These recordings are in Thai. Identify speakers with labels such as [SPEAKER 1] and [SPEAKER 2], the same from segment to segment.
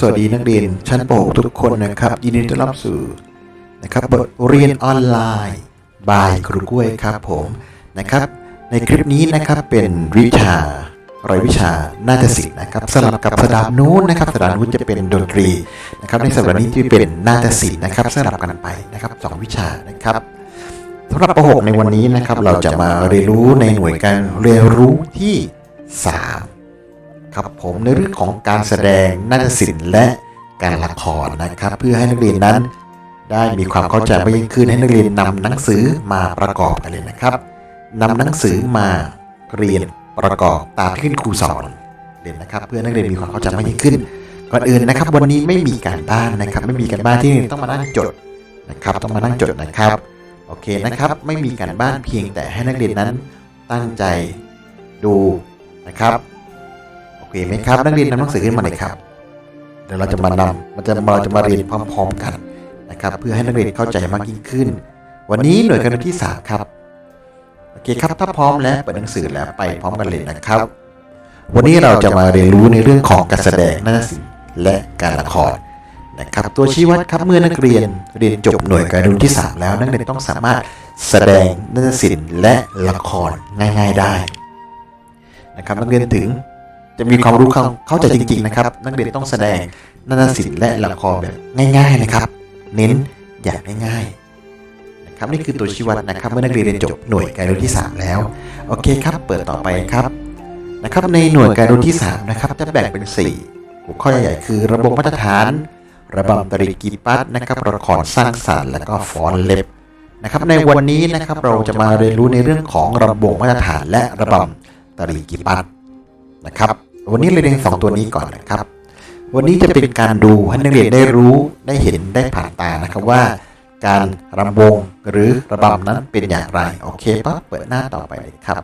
[SPEAKER 1] สวัสดีนักเรียนชั้นป .6 ทุกคนนะครับ ยินดีต้อนรับสู่นะครับบทเรียนออนไลน์บายครูกล้วยครับผมนะครับ ในคลิปนี้นะครับเป็นวิชารายวิชานาฏศิลป์นะครับสลับกับสดาห์นู้นนะครับสดาห์นู้นจะเป็นดนตรีนะครับในสัปดาห์นี้ที่เป็นนาฏศิลป์นะครับสลับกันไปนะครับสองวิชานะครับสำหรับป .6 ในวันนี้นะครับเราจะมาเรียนรู้ในหน่วยการเรียนรู้ที่ 3 ครับผมในเรื่องของการแสดงนาฏศิลป์และการละครนะครับ เพื่อให้นักเรียนนั้น ได้มีความเข้าใจมากยิ่งขึ้นให้นักเรียนนำหนังสือมาประกอบกันเลยนะครับนำหนังสือมาเรียนประกอบตามที่ครูสอนเรียนนะครับ เพื่อนักเรียนมีความเข้าใจมากยิ่งขึ้นก่อนอื่นนะครับ วันนี้ไม่มีการบ้านนะครับ ไม่มีการบ้านที่ต้องมานั่งจดนะครับ ต้องมานั่งจดนะครับ โอเคนะครับ ไม่มีการบ้านเพียงแต่ให้นักเรียนนั้นตั้งใจดูนะครับ เคไหมครับ นักเรียนนำหนังสือขึ้นมาเลยครับเดี๋ยวเราจะมานำมันจะเราจะมาเรียนพร้อมๆกันนะครับ เพื่อให้นักเรียนเข้าใจมากยิ่งขึ้น วันนี้หน่วยการเรียนที่ 3 ครับโอเคครับถ้าพร้อมแล้วเปิดหนังสือแล้วไปพร้อมกันเลยนะครับ วันนี้เราจะมาเรียนรู้ในเรื่องของการแสดงนาฏศิลป์และการละครนะครับ ตัวชี้วัดครับเมื่อนักเรียนเรียนจบหน่วยการเรียนรู้ที่ 3 แล้ว นักเรียนต้องสามารถแสดงนาฏศิลป์และละครง่าย ๆได้นะครับนักเรียนถึง จะมีความรู้เข้าเข้าใจจริง ๆ นะครับ นักเรียนต้องแสดงนาฏศิลป์และละครแบบง่าย ๆ นะครับ เน้นอย่างง่ายๆนะครับนี่คือตัวชี้วัดนะครับ เมื่อนักเรียนเรียนจบหน่วยการเรียนรู้ที่ 3 แล้ว โอเคครับ เปิดต่อไปครับนะครับ ในหน่วยการเรียนรู้ที่ 3 นะครับ จะแบ่งเป็น 4 หัวข้อใหญ่ๆคือ ระบบมาตรฐาน ระบำตรีกีปัสนะครับละครสร้างสรรค์และก็ฟ้อนเล็บนะครับในวันนี้นะครับเราจะมาเรียนรู้ในเรื่องของระบบมาตรฐานและระบำตรีกีปัสนะครับ วันนี้เราเรียนสองตัวนี้ก่อนนะครับ วันนี้จะเป็นการดูให้นักเรียนได้รู้ได้เห็นได้ผ่านตานะครับว่า การรำวงหรือระบำนั้นเป็นอย่างไรโอเคปั๊บเปิดหน้าต่อไปเลยครับ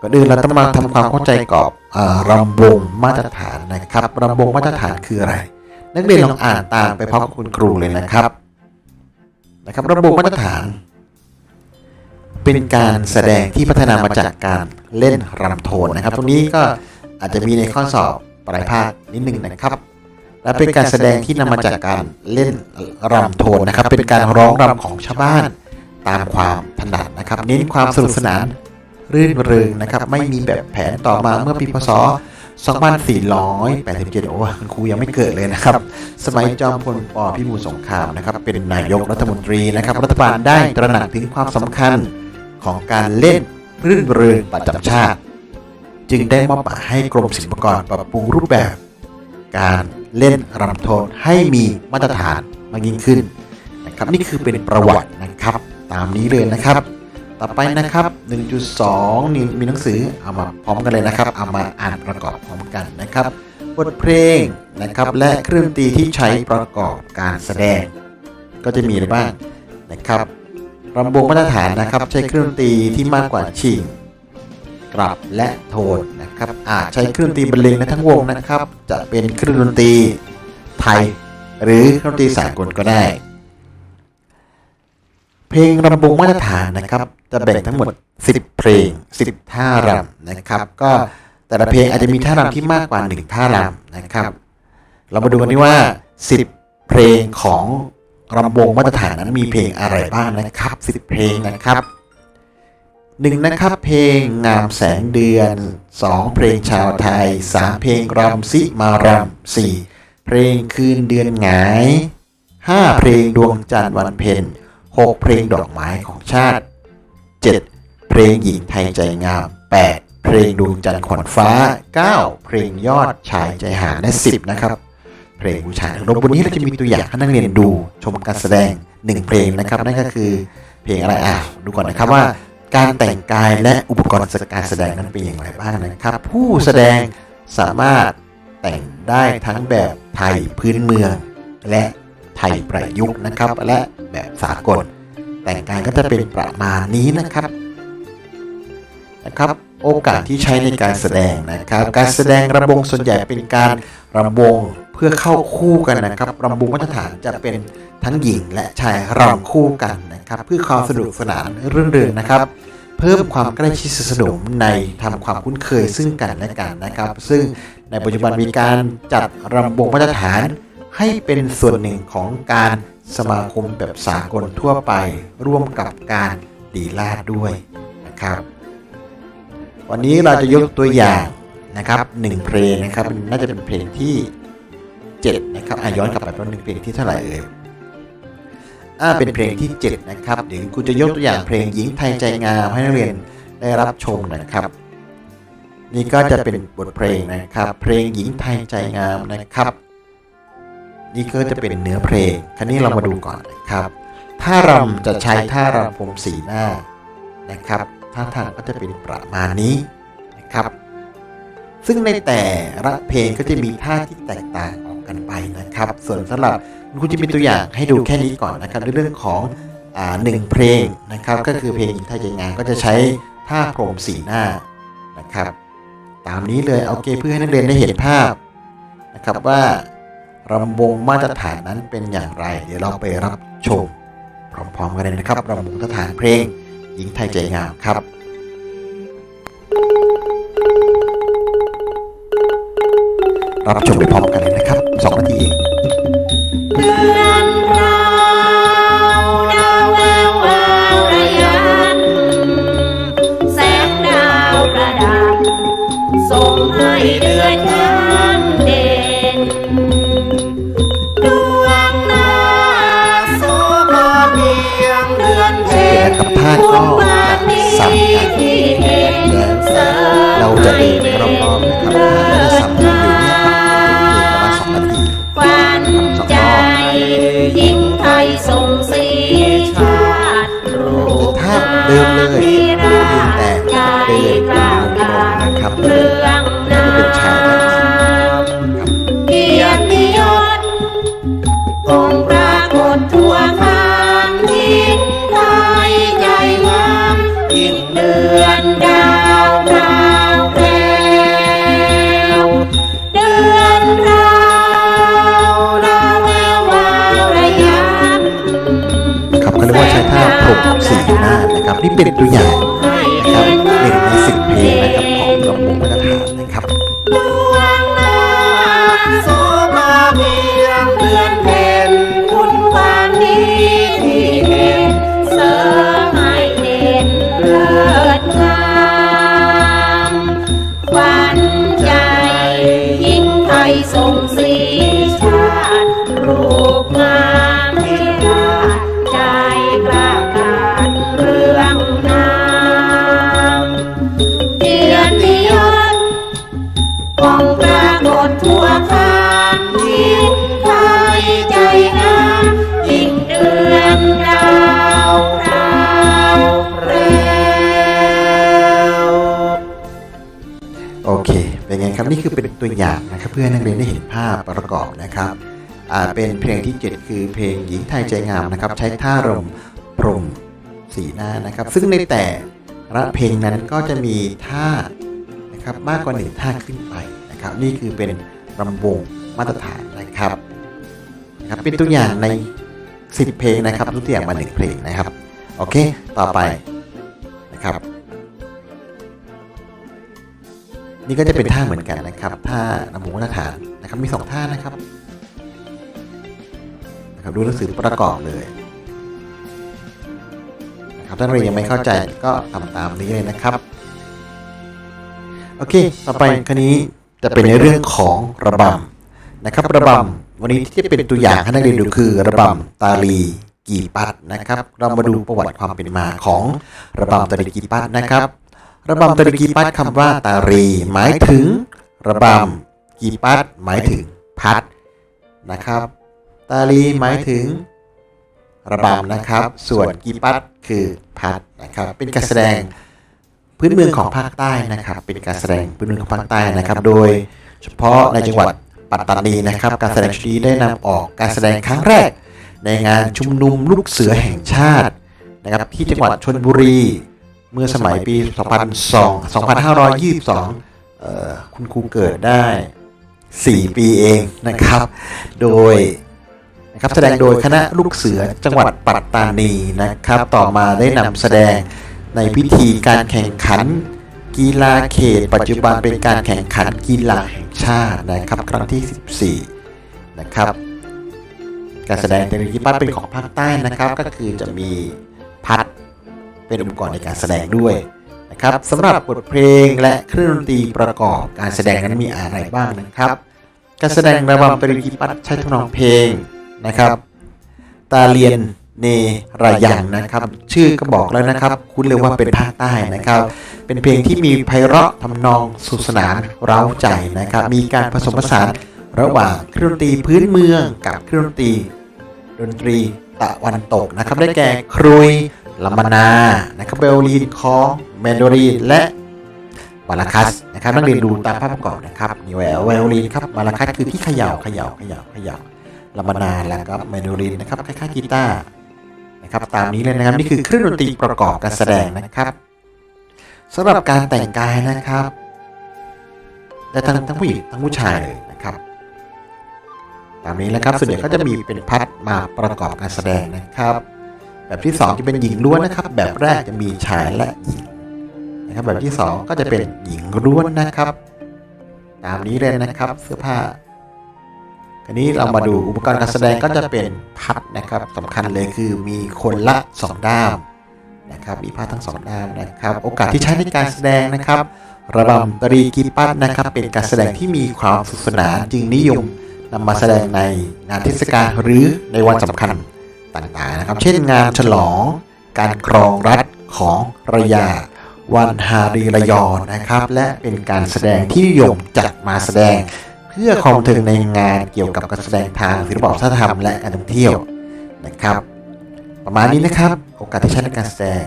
[SPEAKER 1] ก่อนอื่นเราต้องมาทำความเข้าใจกับอ่ารำวงมาตรฐานนะครับรำวงมาตรฐานคืออะไร นักเรียนลองอ่านตามไปพร้อมกับคุณครูเลยนะครับนะครับ ระบบมาตรฐาน เป็นการแสดงที่พัฒนามาจากการเล่นรำโทนนะครับ ตรงนี้ก็อาจจะมีในข้อสอบปลายภาคนิดนึงนะครับ และเป็นการแสดงที่นำมาจากการเล่นรำโทนนะครับ เป็นการร้องรำของชาวบ้านตามความถนัดนะครับ เน้นความสนุกสนานรื่นเริงนะครับ ไม่มีแบบแผนต่อมาเมื่อปีพศ2487โอ้คุณครูยังไม่เกิดเลยนะครับ สมัยจอมพลปพิบูลสงครามนะครับ เป็นนายกรัฐมนตรีนะครับ รัฐบาลได้ตระหนักถึงความสำคัญ ของการเล่นรื่นเริงประจำชาติ จึงได้มอบหมายให้กรมศิลปากรปรับปรุงรูปแบบ การเล่นรำโทนให้มีมาตรฐานมากยิ่งขึ้นนะครับนี่คือเป็นประวัตินะครับ ตามนี้เลยนะครับ ต่อไปนะครับ 1.2 นี่มีหนังสือเอามาพร้อมกันเลยนะครับ เอามาอ่านประกอบพร้อมกันนะครับบทเพลงนะครับและเครื่องดนตรีที่ใช้ประกอบการแสดง ก็จะมีอะไรบ้างนะครับ รำวงมาตรฐานนะครับ ใช้เครื่องดนตรีที่มากกว่าชิงกลับและโทนนะครับอาจใช้เครื่องดนตรีบรรเลงในทั้งวงนะครับ จะเป็นเครื่องดนตรีไทย หรือเครื่องดนตรีสากลก็ได้ เพลงรำวงมาตรฐานนะครับ จะแบ่งทั้งหมด 10 เพลง 10 ท่ารำนะครับ ก็แต่ละเพลงอาจจะมีท่ารำที่มากกว่า 1 ท่ารำนะครับ เรามาดูกันดีว่า 10 เพลงของ รำวงมาตรฐานนั้นมีเพลงอะไรบ้างนะครับ 10 เพลงนะครับหนึ่งนะครับเพลงงามแสงเดือน 2 เพลงชาวไทย 3 เพลงรำซิมารำ4เพลงคืนเดือนหงาย 5 เพลงดวงจันทร์วันเพ็ญ6 เพลงดอกไม้ของชาติ 7 เพลงหญิงไทยใจงาม 8 เพลงดวงจันทร์ขวัญฟ้า 9 เพลงยอดชายใจหาและ10 นะครับ เพลงบูชาลงบนนี้เราจะมีตัวอย่างให้นักเรียนดูชมการแสดง1เพลงนะครับนั่นก็คือเพลงอะไรอะดูก่อนนะครับว่า การแต่งกายและอุปกรณ์การแสดงนั้นเป็นอย่างไรบ้างนะครับ ผู้แสดงสามารถแต่งได้ทั้งแบบไทยพื้นเมือง และไทยประยุกต์นะครับ และแบบสากล แต่งกายก็จะเป็นประมาณนี้นะครับนะครับโอกาสที่ใช้ในการแสดงนะครับ การแสดงระบงส่วนใหญ่เป็นการรำวง พื่อเข้าคู่กันนะครับรำวงมาตรฐานจะเป็นทั้งหญิงและชายรำคู่กันนะครับ เพื่อความสนุกสนานเรื่นเริงนะครับ เพิ่มความใกล้ชิดสนมในทำความคุ้นเคยซึ่งกันและกันนะครับ ซึ่งในปัจจุบันมีการจัดรำวงมาตรฐาน ให้เป็นส่วนหนึ่งของการสมาคมแบบสากลทั่วไป ร่วมกับการดีลาดด้วยนะครับ วันนี้เราจะยกตัวอย่างนะครับหนึ่งเพลงนะครับน่าจะเป็นเพลงที่ 7นะครับอะย้อนกลับไปเป็นหนึ่งเพลงที่เท่าไหร่เอ่ยอ่าเป็นเพลงที่7นะครับเดี๋ยวคุณจะยกตัวอย่างเพลงหญิงไทยใจงามให้นักเรียนได้รับชมนะครับ นี่ก็จะเป็นบทเพลงนะครับ เพลงหญิงไทยใจงามนะครับ นี่ก็จะเป็นเนื้อเพลงคราวนี้เรามาดูก่อนนะครับท่ารำจะใช้ท่ารำผมสีหน้านะครับท่าทางก็จะเป็นประมาณนี้นะครับ ซึ่งในแต่ละเพลงก็จะมีท่าที่แตกต่าง กกันไปนะครับ ส่วนสำหรับคุณครูจะมีตัวอย่างให้ดูแค่นี้ก่อนนะครับในเรื่องของอ่าหนึ่งเพลงนะครับ ก็คือเพลงหญิงไทยใจงามก็จะใช้ท่าพรมสีหน้านะครับ ตามนี้เลยโอเคเพื่อให้นักเรียนได้เห็นภาพนะครับว่ารำวงมาตรฐานนั้นเป็นอย่างไร เดี๋ยวเราไปรับชมพร้อมๆกันเลยนะครับรำวงมาตรฐานเพลงหญิงไทยใจงามครับ รับชมไปพร้อมกันเลยนะครับสองนาทีเอง
[SPEAKER 2] เดือนราวดาวแวววาวระยันแสงดาวประดับส่งให้เดือนนั้นเด่นดวงหน้าโสภาเพียงเดือนเพ็ญ
[SPEAKER 1] กับพาดก็
[SPEAKER 2] บานนี้
[SPEAKER 1] ซ้ำกัน
[SPEAKER 2] ที่เห็น
[SPEAKER 1] และ
[SPEAKER 2] เสริม
[SPEAKER 1] เราจะเดินรอบๆนะครับ เดิมเลย นะค
[SPEAKER 2] เป็
[SPEAKER 1] น
[SPEAKER 2] ตัวอย่า
[SPEAKER 1] งนะครับเพื่อ
[SPEAKER 2] ให้นักเรียน
[SPEAKER 1] ได้เห็นภาพประกอบนะครับเป็นเพลงที่ 7 คือเพลงหญิงไทยใจงามนะครับ ใช้ท่ารมพรมสีหน้านะครับ ซึ่งในแต่ละเพลงนั้นก็จะมีท่านะครับมากกว่าหนึ่งท่าขึ้นไปนะครับ นี่คือเป็นรำวงมาตรฐานนะครับนะครับเป็นตัวอย่างใน 10 เพลงนะครับยกตัวอย่างมาหนึ่งเพลงนะครับโอเค ต่อไปนะครับ นี่ก็จะเป็นท่าเหมือนกันนะครับท่านำมูมาตรฐานนะครับมีสองท่านะครับนะครับดูหนังสือประกอบเลยนะครับถ้าเรายังไม่เข้าใจก็ทำตามนี้เลยนะครับโอเค ต่อไปคันนี้จะเป็นในเรื่องของระบำนะครับ ระบำวันนี้ที่จะเป็นตัวอย่างให้นักเรียนดูคือระบำตาลีกีปัดนะครับ เรามาดูประวัติความเป็นมาของระบำตาลีกีปัดนะครับ ระบำตาลีกีปัดคำว่าตารี หมายถึง ระบำกีปัดหมายถึงพัดนะครับ ตาลีหมายถึง ระบำนะครับ ส่วนกีปัดคือพัดนะครับ เป็นการแสดงพื้นเมืองของภาคใต้นะครับ เป็นการแสดงพื้นเมืองของภาคใต้นะครับ โดยเฉพาะในจังหวัดปัตตานีนะครับ การแสดงชุดนี้ได้นำออกการแสดงครั้งแรก ในงานชุมนุมลูกเสือแห่งชาตินะครับ ที่จังหวัดชลบุรี เมื่อสมัยปี 2002 2522เอ่อคุณครูเกิดได้ 4 ปีเองนะครับ โดยนะครับแสดงโดยคณะลูกเสือจังหวัดปัตตานีนะครับ ต่อมาได้นำแสดงในในพิธีการแข่งขันกีฬาเขต ปัจจุบันเป็นการแข่งขันกีฬาแห่งชาตินะครับครั้งที่ 14 นะครับ การแสดงเทคโนโลยีพัดเป็นของภาคใต้นะครับ ก็คือจะมีพัด เป็นอุปกรณ์ในการแสดงด้วยนะครับสำหรับบทเพลงและเครื่องดนตรีประกอบการแสดงนั้นมีอะไรบ้างนะครับ การแสดงระบำเทคโนโลยีพัดใช้ทำนองเพลงนะครับ ตาเลียนเนรายังนะครับ ชื่อก็บอกแล้วนะครับ คุณเลยว่าเป็นภาคใต้นะครับ เป็นเพลงที่มีไพเราะทำนองสุขสนานเร้าใจนะครับ มีการผสมผสานระหว่างเครื่องดนตรีพื้นเมืองกับเครื่องดนตรี ดนตรีตะวันตกนะครับ ได้แก่ครุย ลามานานะครับเบลลีนคองแมนโดรีนและวาลาคัสนะครับนักเรียนดูตามภาพประกอบนะครับมีแววแวลลีนครับวาลาคัสคือที่เขย่าเขย่าเขย่าเขย่าลามานาแล้วก็แมนโดรีนนะครับคล้ายๆกีตาร์นะครับตามนี้เลยนะครับนี่คือเครื่องดนตรีประกอบการแสดงนะครับสำหรับการแต่งกายนะครับได้ทั้งทั้งผู้หญิงทั้งผู้ชายเลยนะครับ ตามนี้นะครับส่วนใหญ่ก็จะมีเป็นพัดมาประกอบการแสดงนะครับ แบบที่ 2 จะเป็นหญิงล้วนนะครับ แบบแรกจะมีชายและหญิงนะครับ แบบที่ 2 ก็จะเป็นหญิงล้วนนะครับ ตามนี้เลยนะครับเสื้อผ้าทีนี้เรามาดูอุปกรณ์การแสดงก็จะเป็นพัดนะครับสำคัญเลยคือมีคนละ 2 ด้ามนะครับมีพัดทั้งสองด้ามนะครับ โอกาสที่ใช้ในการแสดงนะครับ ระบำตรีกีปัดนะครับ เป็นการแสดงที่มีความสนุกสนานจึงนิยมนำมาแสดงในงานเทศกาลหรือในวันสำคัญ ต่างๆนะครับ เช่นงานฉลองการครองรัฐของระยาวันฮารีระยอนะครับ และเป็นการแสดงที่ยมจัดมาแสดง เพื่อความบันเทิงในงานเกี่ยวกับการแสดงทางศิลปวัฒนธรรมและการท่องเที่ยวนะครับ ประมาณนี้นะครับ โอกาสที่ใช้ในการแสดง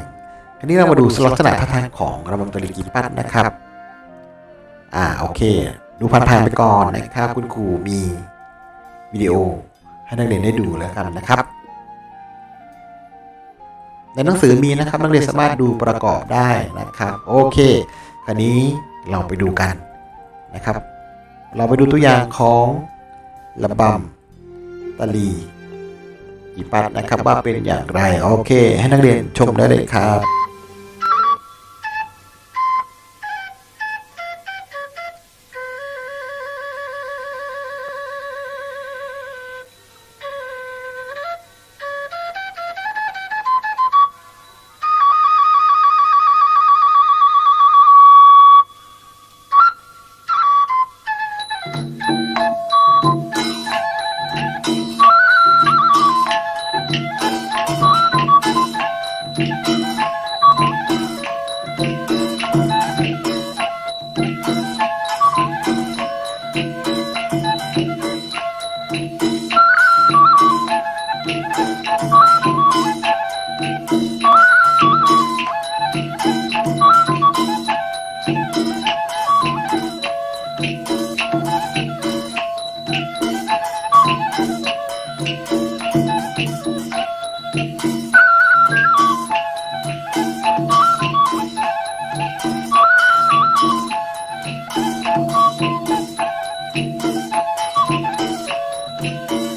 [SPEAKER 1] ทีนี้เรามาดูลักษณะท่าทางของระบบตรีกีปัดนะครับ อ่าโอเค ดูผ่านๆไปก่อนนะครับ คุณครูมีวิดีโอให้นักเรียนได้ดูแล้วกันนะครับ ในหนังสือมีนะครับนักเรียนสามารถดูประกอบได้นะครับโอเคคราวนี้เราไปดูกันนะครับ เราไปดูตัวอย่างของระบำตะลีกีปัดนะครับว่าเป็นอย่างไรโอเค ให้นักเรียนชมได้เลยครับ Bye.
[SPEAKER 2] Thank you.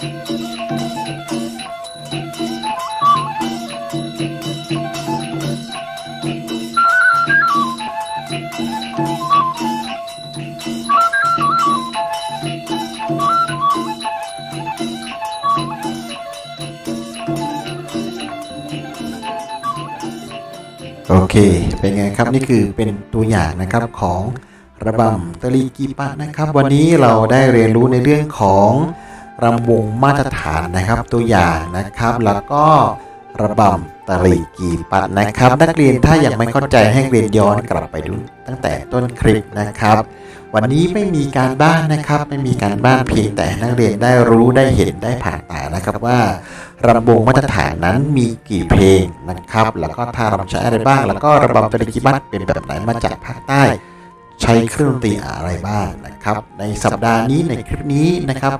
[SPEAKER 1] โอเค เป็นไงครับนี่คือเป็นตัวอย่างนะครับของระบำตะลีกีปะนะครับ วันนี้เราได้เรียนรู้ในเรื่องของ รำวงมาตรฐานนะครับตัวอย่างนะครับ แล้วก็ระบำตะลีกีปะนะครับ นักเรียนถ้ายังไม่เข้าใจให้เรียนย้อนกลับไปดูตั้งแต่ต้นคลิปนะครับ วันนี้ไม่มีการบ้านนะครับ ไม่มีการบ้านเพียงแต่นักเรียนได้รู้ได้เห็นได้ผ่านตานะครับว่ารำวงมาตรฐานนั้นมีกี่เพลงนะครับ แล้วก็ท่ารำใช้อะไรบ้าง แล้วก็ระบำตะลิกิบัตเป็นแบบไหนมาจากภาคใต้ ใช้เครื่องดนตรีอะไรบ้างนะครับ ในสัปดาห์นี้ในคลิปนี้นะครับ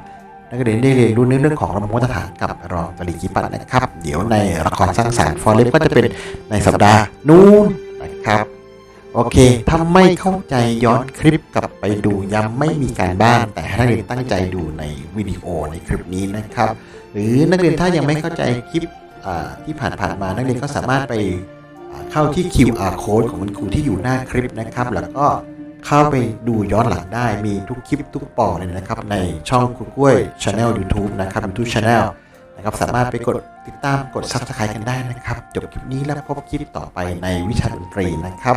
[SPEAKER 1] นักเรียนได้เรียนรู้ในเรื่องของระบบมาตรฐานกับรองตลิกิบัตนะครับ เดี๋ยวในละครสร้างสรรค์ฟอร์เรก็จะเป็นในสัปดาห์นู้นนะครับโอเค ถ้าไม่เข้าใจย้อนคลิปกลับไปดูย้ำไม่มีการบ้าน แต่ให้นักเรียนตั้งใจดูในวิดีโอในคลิปนี้นะครับ หรือนักเรียนถ้ายังไม่เข้าใจคลิปอ่าที่ผ่านๆมา นักเรียนก็สามารถไปเข้าที่ QR code ของคุณครูที่อยู่หน้าคลิปนะครับ แล้วก็ เข้าไปดูย้อนหลังได้มีทุกคลิปทุกปอเลยนะครับ ในช่องครูกล้วย Channel YouTube นะครับ YouTube Channel นะครับสามารถไปกดติดตามกด Subscribe กันได้นะครับ จบคลิปนี้แล้วพบคลิปต่อไปในวิชาดนตรีนะครับ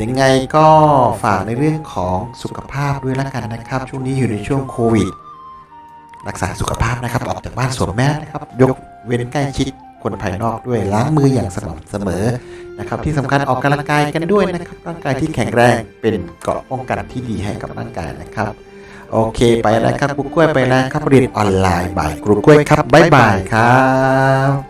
[SPEAKER 1] ยังไงก็ฝากในเรื่องของสุขภาพด้วยละกันนะครับ ช่วงนี้อยู่ในช่วงโควิด รักษาสุขภาพนะครับ ออกจากบ้านสวมแมสนะครับ ยกเว้นใกล้ชิด คนภายนอกด้วยล้างมืออย่างสม่ำเสมอนะครับที่สำคัญออกกำลังกายกันด้วยนะครับร่างกายที่แข็งแรงเป็นเกราะป้องกันที่ดีให้กับร่างกายนะครับ โอเคไปแล้วครับครูกล้วยไปแล้วครับเรียนออนไลน์บ่ายครูกล้วยครับบ๊ายบายครับ